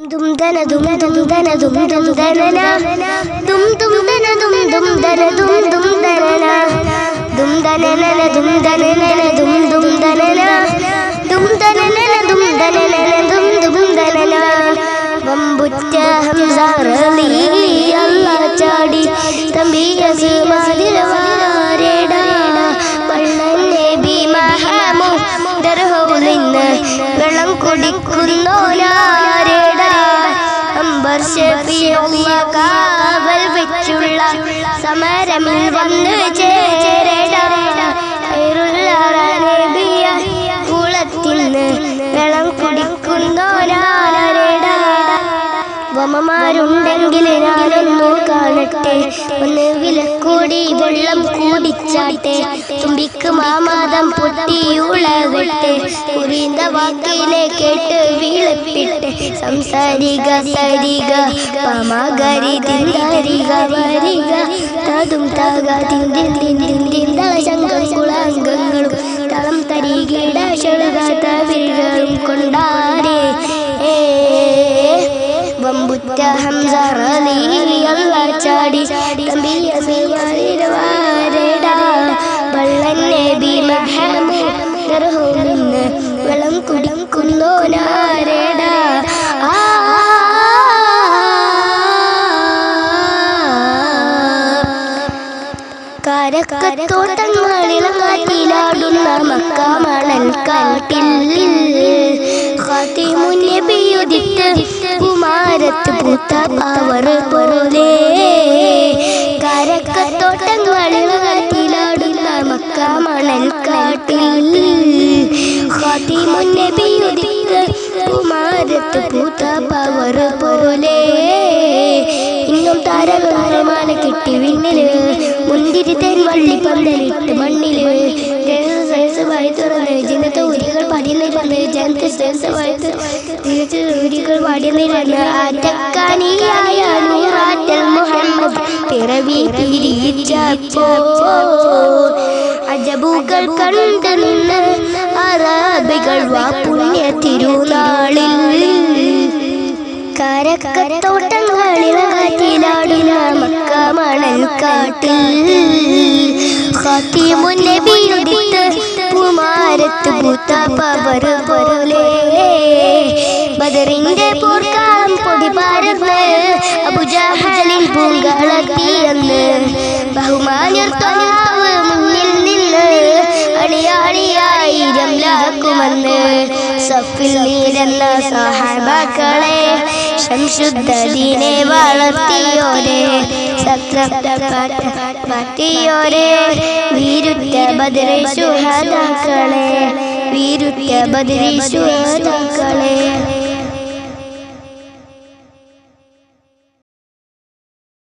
ദും ദന ദും ദും ദന ദും ദും ദനന ദും ദും ദന ദും ദും ദന ദും ദും ദനന ദും ദനനന ദും ദനന ദും ദും ദനന ചാടി തമ്പിയ അമ്പർ കാവൽ വെച്ചുള്ള സമരമിൽ വന്ന് ചേരടാ. വെള്ളം കുടിക്കുന്നോലാരേടാ വമമാരുണ്ടെങ്കിൽ കാണട്ടെ. ഒന്ന് കൂടി വെള്ളം കൂടിച്ചാട്ടെ തുമ്പിക്ക് മാമാതം പൊട്ടിയുളവിട്ട് കുറിന്ത വാക്കിനെ കേട്ട് വിളപ്പിട്ട് സംസാരിക സരിക പമകരി തിരിക വരിക തതും തക തിന്തളശങ്കുളാംഗങ്ങളും തളം തരികിട ഷഴുകാത്ത വിരകളും കൊണ്ടാ വമ്പുറ്റ ഹംസറലി അല്ല ചാടി. തമ്പിയ സീമാരിരവാരടാ വള്ളൻ നബി മഹമൂദ് നിന്ന് വെള്ളം കുടിക്കുന്നോനാരടാ. ആ കാരക്കത്തോട്ടങ്ങളിളങ്ങാറ്റിലാടുന്ന മക്കാമണൽ കാട്ടിൽ കുമാരത്ത് പോലെ പാവർ പോലെ കാരക്കത്തോട്ടങ്ങളിളങ്ങാറ്റിലാടുന്ന മക്കാമണൽ കാട്ടിൽ കുമാരത്ത് പൂത്ത പവർ പോലെ ഇന്നും താരകമാല കിട്ടി വിണ്ണിൽ മുന്തിരി തേൻ വള്ളി പന്തലിട്ട് മണ്ണിൽ തുറന്ന് ജനത്തെ ഉരികൾ പതിനെ പന്ത് ജനത്തെ നൂറാറ്റൽ മുഹമ്മദ് അജബുകൾ കണ്ടു നിന്ന് വാ പുണ്യ തിരുനാളിൽ. കരക്കത്തോട്ടങ്ങളിൽ കാറ്റിലാടുന്ന മക്ക കുമാരത്ത് പൂത്ത പവർ പോലെ ബദറിന്റെ പൂർക്കാലം പൊടി അബുജാഹലിൽ അബുജാഹലിൻ പൂങ്കളത്തിയെന്ന് ബഹുമാന്യർ തൊലാവ് മുന്നിൽ നിന്ന് അണിയാണിയായിരം ലാക്കുമെന്ന് സഫിൽ നീരെന്ന സഹാബാക്കളെ ശംശുദ്ധീനെ വളർത്തിയോരെ മാറ്റിയോരെ വീരുറ്റ ബദരി സുഹദാക്കളെ വീരുറ്റ ബദരി സുഹദാക്കളെ